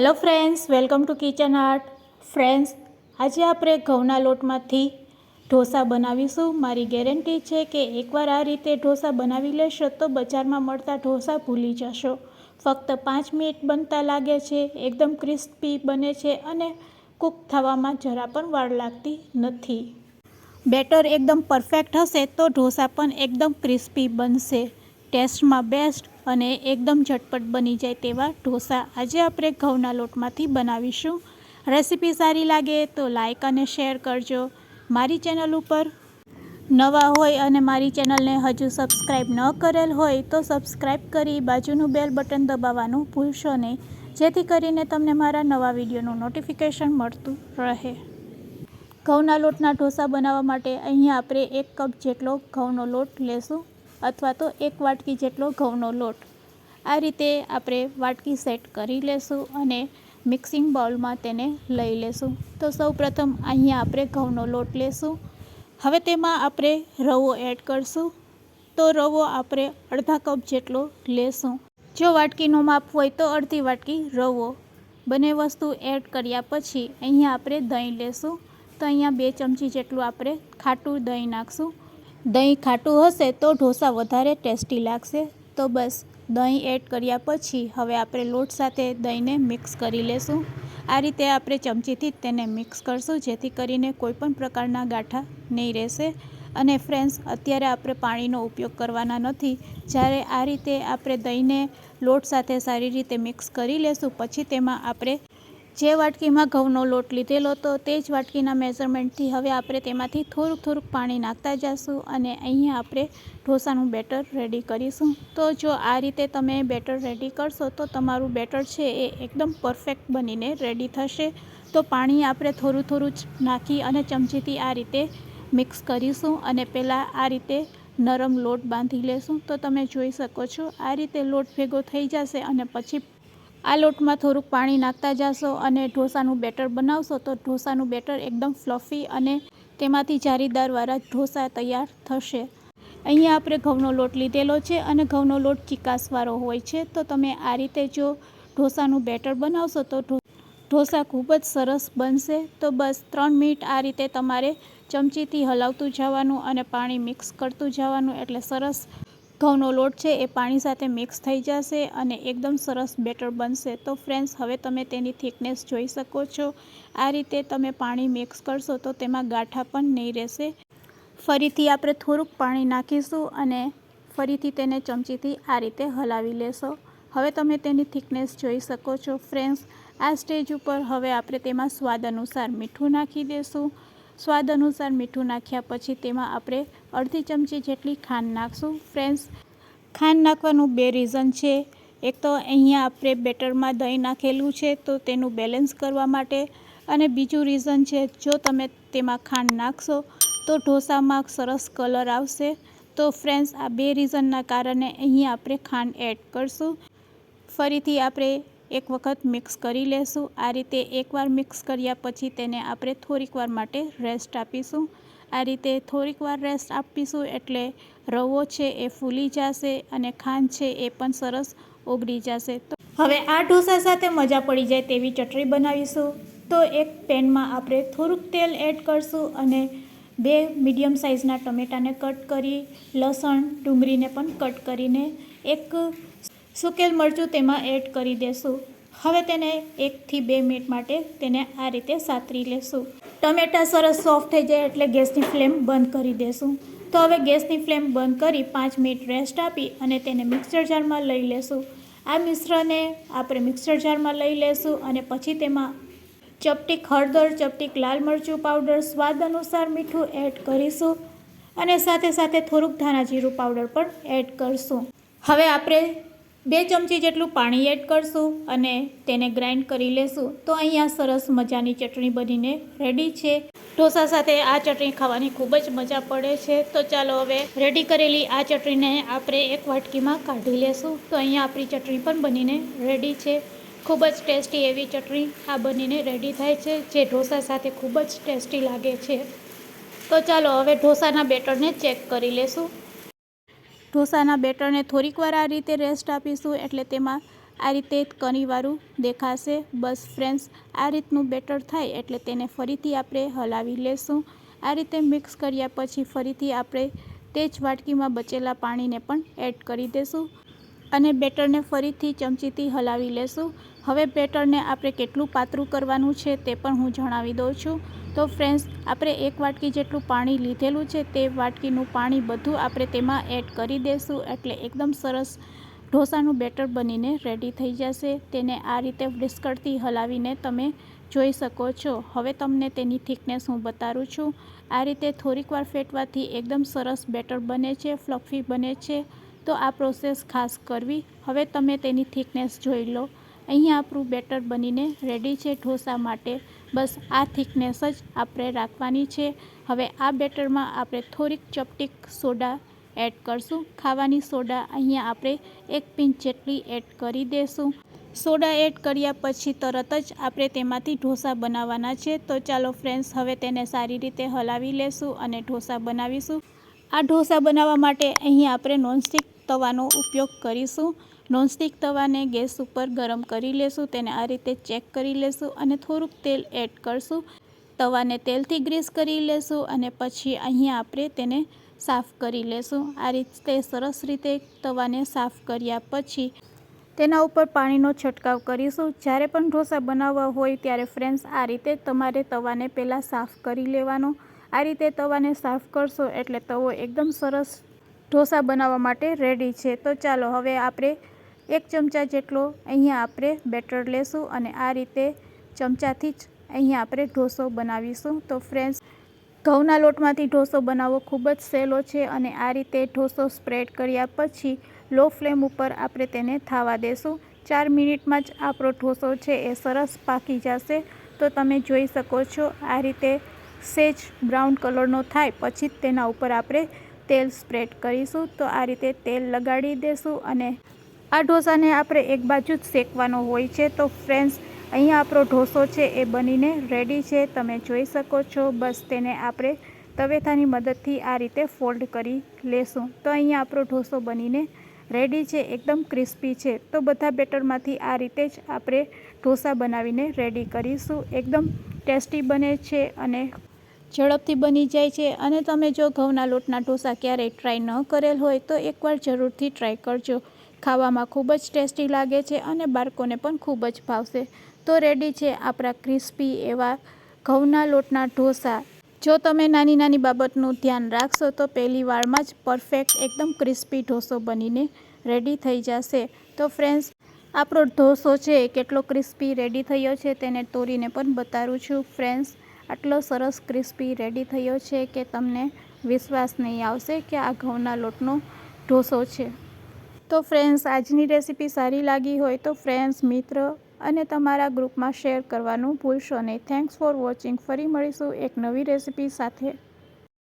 Hello friends welcome to kitchen art friends આજે આપણે ઘઉંના લોટમાંથી ઢોસા બનાવીશું. મારી ગેરંટી છે કે એકવાર આ રીતે ઢોસા બનાવી લેશો તો બજારમાં મળતા ઢોસા ભૂલી જશો. ફક્ત પાંચ મિનિટ બનતા લાગે છે, એકદમ ક્રિસ્પી બને છે અને કૂક થવામાં જરા પણ વાર લાગતી નથી. બેટર એકદમ પરફેક્ટ હશે તો ઢોસા પણ એકદમ ક્રિસ્પી બનશે. ટેસ્ટમાં બેસ્ટ અને એકદમ ઝટપટ બની જાય તેવા ઢોસા. આજે આપણે ઘઉંના લોટમાંથી બનાવીશું. રેસીપી સારી લાગે તો લાઇક અને શેર કરજો. મારી ચેનલ ઉપર નવા હોય અને મારી ચેનલને હજુ સબસ્ક્રાઈબ ન કરેલ હોય તો સબસ્ક્રાઈબ કરી બાજુનું બેલ બટન દબાવવાનું ભૂલશો નહીં. જેથી કરીને તમને મારા નવા વિડીયોનું નોટિફિકેશન મળતું રહે. ઘઉંના લોટના ઢોસા બનાવવા માટે અહીંયા આપણે એક કપ જેટલો ઘઉંનો લોટ લેશું. અથવા તો એક વાટકી જેટલો ઘઉંનો લોટ. આ રીતે આપણે વાટકી સેટ કરી લેશું અને મિક્સિંગ બાઉલમાં તેને લઈ લેશું. તો સૌપ્રથમ અહીંયા આપણે ઘઉંનો લોટ લેશું. હવે તેમાં આપણે રવો એડ કરશું. તો રવો આપણે અડધા કપ જેટલો લેશું. જો વાટકીનું માપ હોય તો અડધી વાટકી રવો. બંને વસ્તુ એડ કર્યા પછી અહીંયા આપણે દહીં લેશું. તો અહીંયા બે ચમચી જેટલું આપણે ખાટું દહીં નાખશું. દહીં ખાટું હશે તો ઢોસા વધારે ટેસ્ટી લાગશે. તો બસ, દહીં એડ કર્યા પછી હવે આપણે લોટ સાથે દહીંને મિક્સ કરી લેશું. આ રીતે આપણે ચમચીથી જ તેને મિક્સ કરશું, જેથી કરીને કોઈપણ પ્રકારના ગાંઠા નહીં રહેશે. અને ફ્રેન્ડ્સ, અત્યારે આપણે પાણીનો ઉપયોગ કરવાના નથી. જ્યારે આ રીતે આપણે દહીંને લોટ સાથે સારી રીતે મિક્સ કરી લેશું, પછી તેમાં આપણે જે વાટકીમાં ઘઉંનો લોટ લીધેલો તો તે જ વાટકીના મેઝરમેન્ટથી હવે આપણે તેમાંથી થોડુંક થોડુંક પાણી નાખતા જઈશું અને અહીંયા આપણે ઢોસાનું બેટર રેડી કરીશું. તો જો આ રીતે તમે બેટર રેડી કરશો તો તમારું બેટર છે એ એકદમ પરફેક્ટ બનીને રેડી થશે. તો પાણી આપણે થોડું થોડું જ નાખી અને ચમચીથી આ રીતે મિક્સ કરીશું અને પહેલાં આ રીતે નરમ લોટ બાંધી લેશું. તો તમે જોઈ શકો છો આ રીતે લોટ ભેગો થઈ જશે અને પછી આ લોટમાં થોડુંક પાણી નાખતા જશો અને ઢોસાનું બેટર બનાવશો તો ઢોસાનું બેટર એકદમ ફ્લફી અને તેમાંથી જારીદારવાળા ઢોસા તૈયાર થશે. અહીંયા આપણે ઘઉંનો લોટ લીધેલો છે અને ઘઉંનો લોટ ચિકાસવાળો હોય છે. તો તમે આ રીતે જો ઢોસાનું બેટર બનાવશો તો ઢોસા ખૂબ જ સરસ બનશે. તો બસ ત્રણ મિનિટ આ રીતે તમારે ચમચીથી હલાવતું જવાનું અને પાણી મિક્સ કરતું જવાનું એટલે સરસ ઘઉંનો લોટ છે એ પાણી સાથે મિક્સ થઈ જશે અને એકદમ સરસ બેટર બનશે. તો ફ્રેન્ડ્સ, હવે તમે તેની થિકનેસ જોઈ શકો છો. આ રીતે તમે પાણી મિક્સ કરશો તો તેમાં ગાંઠા પણ નહીં રહેશે. ફરીથી આપણે થોડુંક પાણી નાખીશું અને ફરીથી તેને ચમચીથી આ રીતે હલાવી લેશો. હવે તમે તેની થિકનેસ જોઈ શકો છો. ફ્રેન્ડ્સ, આ સ્ટેજ ઉપર હવે આપણે તેમાં સ્વાદ અનુસાર મીઠું નાખી દઈશું સ્વાદ અનુસાર મીઠું નાખ્યા પછી તેમાં આપણે અડધી ચમચી જેટલી ખાંડ નાખશું. ફ્રેન્ડ્સ, ખાંડ નાખવાનું બે રીઝન છે. એક તો અહીંયા આપણે બેટરમાં દહીં નાખેલું છે, તો તેનું બેલેન્સ કરવા માટે. અને બીજું રીઝન છે, જો તમે તેમાં ખાંડ નાખશો, તો ઢોસામાં સરસ કલર આવશે. તો ફ્રેન્ડ્સ, આ બે રીઝનના કારણે અહીંયા આપણે ખાંડ એડ કરશું. ફરીથી આપણે એક વખત મિક્સ કરી લેશું. આ રીતે એકવાર મિક્સ કર્યા પછી તેને આપણે થોડીક વાર માટે રેસ્ટ આપીશું. આ રીતે થોડીક વાર રેસ્ટ આપીશું એટલે રવો છે એ ફૂલી જશે અને ખાંડ છે એ પણ સરસ ઓગળી જશે. તો હવે આ ઢોસા સાથે મજા પડી જાય તેવી ચટણી બનાવીશું. તો એક પેનમાં આપણે થોડુંક તેલ એડ કરશું અને બે મીડિયમ સાઇઝના ટમેટાને કટ કરી, લસણ, ડુંગળીને પણ કટ કરીને એક સુકેલ મરચું તેમાં એડ કરી દેશું. હવે તેને એકથી બે મિનિટ માટે તેને આ રીતે સાતરી લેશું. ટમેટા સરસ સોફ્ટ થઈ જાય એટલે ગેસની ફ્લેમ બંધ કરી દેશું. તો હવે ગેસની ફ્લેમ બંધ કરી પાંચ મિનિટ રેસ્ટ આપી અને તેને મિક્સર જારમાં લઈ લેશું. આ મિશ્રને આપણે મિક્સર જારમાં લઈ લેશું અને પછી તેમાં ચપટીક હળદર ચપટીક લાલ મરચું પાવડર સ્વાદ અનુસાર મીઠું એડ કરીશું અને સાથે સાથે થોડુંક ધાણા જીરું પાવડર પણ એડ કરશું. હવે આપણે બે ચમચી જેટલું પાણી એડ કરશું અને તેને ગ્રાઇન્ડ કરી લેશું. તો અહીંયા સરસ મજાની ચટણી બનીને રેડી છે. ઢોસા સાથે આ ચટણી ખાવાની ખૂબ જ મજા પડે છે. તો ચાલો હવે રેડી કરેલી આ ચટણીને આપણે એક વાટકીમાં કાઢી લેશું. તો અહીંયા આપણી ચટણી પણ બનીને રેડી છે. ખૂબ જ ટેસ્ટી એવી ચટણી આ બનીને રેડી થાય છે, જે ઢોસા સાથે ખૂબ જ ટેસ્ટી લાગે છે. તો ચાલો હવે ઢોસાના બેટરને ચેક કરી લેશું. ઢોસાના બેટરને થોડીક વાર આ રીતે રેસ્ટ આપીશું એટલે તેમાં આ રીતે કનીવાળું દેખાશે. બસ ફ્રેન્ડ્સ આ રીતનું બેટર થાય એટલે તેને ફરીથી આપણે હલાવી લેશું. આ રીતે મિક્સ કર્યા પછી ફરીથી આપણે તે જ વાટકીમાં બચેલા પાણીને પણ એડ કરી દેશું અને બેટરને ફરીથી ચમચીથી હલાવી લેશું. હવે બેટરને આપણે કેટલું પાતળું કરવાનું છે તે પણ હું જણાવી દઉં છું. તો ફ્રેન્ડ્સ, આપણે એક વાટકી જેટલું પાણી લીધેલું છે તે વાટકીનું પાણી બધું આપણે તેમાં એડ કરી દઈશું એટલે એકદમ સરસ ઢોસાનું બેટર બનીને રેડી થઈ જશે. તેને આ રીતે વિસ્કરથી હલાવીને તમે જોઈ શકો છો. હવે તમને તેની થિકનેસ હું બતાવું છું. આ રીતે થોડીક વાર ફેટવાથી એકદમ સરસ બેટર બને છે ફ્લફી બને છે. તો આ પ્રોસેસ ખાસ કરવી. હવે તમે તેની થિકનેસ જોઈ લો. અહીંયા આપણું બેટર બનીને રેડી છે ઢોસા માટે. બસ આ થિકનેસ જ આપણે રાખવાની છે. હવે આ બેટરમાં આપણે થોડીક ચપટીક સોડા એડ કરશું. ખાવાની સોડા અહીંયા આપણે એક પિંચ જેટલી એડ કરી દઈશું સોડા એડ કર્યા પછી તરત જ આપણે તેમાંથી ઢોસા બનાવવાના છે. તો ચાલો ફ્રેન્ડ્સ હવે તેને સારી રીતે હલાવી લેશું અને ઢોસા બનાવીશું. આ ઢોસા બનાવવા માટે અહીં આપણે નોનસ્ટિક તવાનો ઉપયોગ કરીશું. નોનસ્ટિક તવાને ગેસ ઉપર ગરમ કરી લેશું, તેને આ રીતે ચેક કરી લેશું અને થોડુંક તેલ એડ કરશું. તવાને તેલથી ગ્રીસ કરી લેશું અને પછી અહીંયા આપણે તેને સાફ કરી લેશું. આ રીતે સરસ રીતે તવાને સાફ કર્યા પછી તેના ઉપર પાણીનો છંટકાવ કરીશું. જ્યારે પણ ઢોસા બનાવવા હોય ત્યારે ફ્રેન્ડ્સ, આ રીતે તમારે તવાને પહેલાં સાફ કરી લેવાનો. આ રીતે તવાને સાફ કરશો એટલે તવો એકદમ સરસ ઢોસા બનાવવા માટે રેડી છે. તો ચાલો, હવે આપણે એક ચમચા જેટલો અહીંયા આપણે બેટર લેશું અને આ રીતે ચમચાથી જ અહીંયા આપણે ઢોસો બનાવીશું. તો ફ્રેન્ડ્સ ઘઉંના લોટમાંથી ઢોસો બનાવવો ખૂબ જ સહેલો છે અને આ રીતે ઢોસો સ્પ્રેડ કર્યા પછી લો ફ્લેમ ઉપર આપણે તેને થાવા દેશું. ચાર મિનિટમાં જ આપણો ઢોસો છે એ સરસ પાકી જશે. તો તમે જોઈ શકો છો આ રીતે સેજ બ્રાઉન કલરનો થાય પછી તેના ઉપર આપણે તેલ સ્પ્રેડ કરીશું. તો આ રીતે તેલ લગાડી દેશું અને આ ઢોસાને આપણે એક બાજુ જ શેકવાનો હોય છે. તો ફ્રેન્ડ્સ અહીંયા આપણો ઢોસો છે એ બનીને રેડી છે. તમે જોઈ શકો છો. બસ તેને આપણે તવેથાની મદદથી આ રીતે ફોલ્ડ કરી લેશું. તો અહીંયા આપણો ઢોસો બનીને રેડી છે. એકદમ ક્રિસ્પી છે. તો બધા બેટરમાંથી આ રીતે જ આપણે ઢોસા બનાવીને રેડી કરીશું. એકદમ ટેસ્ટી બને છે અને ઝડપથી બની જાય છે. અને તમે જો ઘઉંના લોટના ઢોસા ક્યારેય ટ્રાય ન કરેલ હોય તો એકવાર જરૂરથી ટ્રાય કરજો. ખાવામાં ખૂબ જ ટેસ્ટી લાગે છે અને બાળકોને પણ ખૂબ જ ભાવશે. તો રેડી છે આપણા ક્રિસ્પી એવા ઘઉંના લોટના ઢોસા. જો તમે નાની નાની બાબતનું ધ્યાન રાખશો તો પહેલી વારમાં જ પરફેક્ટ એકદમ ક્રિસ્પી ઢોસો બનીને રેડી થઈ જશે. તો ફ્રેન્ડ્સ, આપણો ઢોસો છે કેટલો ક્રિસ્પી રેડી થયો છે તેને તોડીને પણ બતાવું છું. ફ્રેન્ડ્સ, આટલો સરસ ક્રિસ્પી રેડી થયો છે કે તમને વિશ્વાસ નહીં આવશે કે આ ઘઉંના લોટનો ઢોસો છે. તો ફ્રેન્ડ્સ આજની રેસીપી સારી લાગી હોય તો ફ્રેન્ડ્સ મિત્ર અને તમારા ગ્રુપમાં શેર કરવાનું ભૂલશો નહીં. થેન્ક્સ ફોર વોચિંગ ફરી મળીશું એક નવી રેસીપી સાથે.